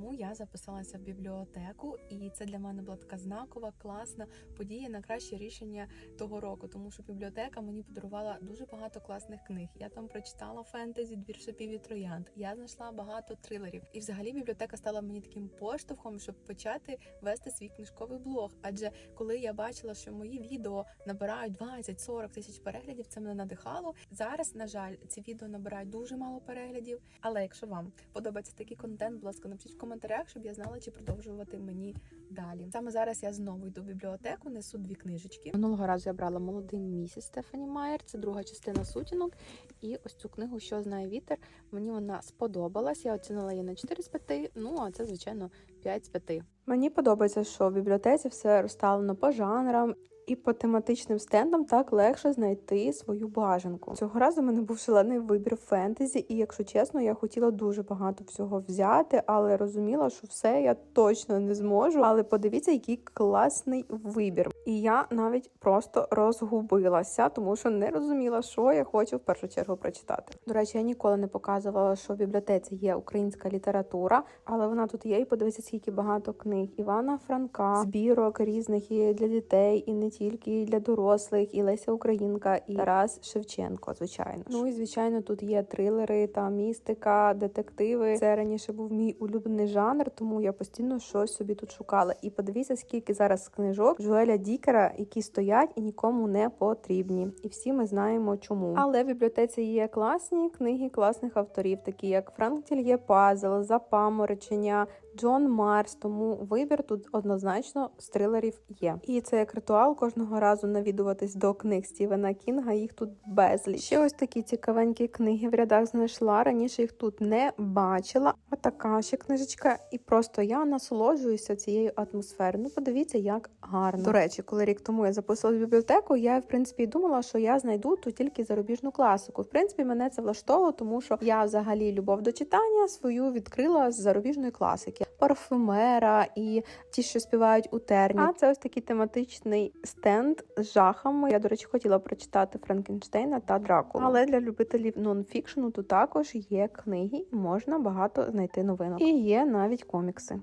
тому я записалася в бібліотеку, і це для мене була така знакова, класна подія на краще рішення того року, тому що бібліотека мені подарувала дуже багато класних книг. Я там прочитала фентезі, двір шипів і троянд. Я знайшла багато трилерів. І взагалі бібліотека стала мені таким поштовхом, щоб почати вести свій книжковий блог. Адже коли я бачила, що мої відео набирають 20-40 тисяч переглядів, це мене надихало. Зараз, на жаль, ці відео набирають дуже мало переглядів. Але якщо вам подобається такий контент, будь ласка, напишіть в коментарях, щоб я знала, чи продовжувати мені далі. Саме зараз я знову йду в бібліотеку, несу дві книжечки. Минулого разу я брала молодий місяць Стефані Майер. Це друга частина сутінок. І ось цю книгу, що знає вітер. Мені вона сподобалась. Я оцінила її на 4 з 5, Ну а це, звичайно, 5 з 5. Мені подобається, що в бібліотеці все розставлено по жанрам. І по тематичним стендам так легше знайти свою бажанку. Цього разу в мене був шалений вибір фентезі, і якщо чесно, я хотіла дуже багато всього взяти, але розуміла, що все я точно не зможу. Але подивіться, який класний вибір. І я навіть просто розгубилася, тому що не розуміла, що я хочу в першу чергу прочитати. До речі, я ніколи не показувала, що в бібліотеці є українська література, але вона тут є. І подивіться, скільки багато книг Івана Франка, збірок різних і для дітей, і не тільки і для дорослих, і Леся Українка, і Тарас Шевченко. Звичайно, ну і звичайно, тут є трилери та містика, детективи. Це раніше був мій улюблений жанр, тому я постійно щось собі тут шукала. І подивіться, скільки зараз книжок Жуеля Дікера, які стоять і нікому не потрібні. І всі ми знаємо, чому. Але в бібліотеці є класні книги класних авторів, такі як Франк Тільє Пазл, Запаморочення. Джон Марс, тому вибір тут однозначно з трилерів є. І це як ритуал кожного разу навідуватись до книг Стівена Кінга. Їх тут безліч. Ще ось такі цікавенькі книги в рядах знайшла. Раніше їх тут не бачила. Отака ще книжечка, і просто я насолоджуюся цією атмосферою. Ну, подивіться, як гарно. До речі, коли рік тому я записувала в бібліотеку, я в принципі думала, що я знайду тут тільки зарубіжну класику. В принципі, мене це влаштовувало, тому що я взагалі любов до читання свою відкрила з зарубіжної класики. Парфюмера і ті, що співають у терні. А це ось такий тематичний стенд з жахами. Я, до речі, хотіла прочитати Франкенштейна та Дракулу. Але для любителів нонфікшену тут також є книги, і можна багато знайти новинок. І є навіть комікси.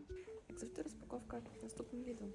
Як завжди, розпаковка наступним відео.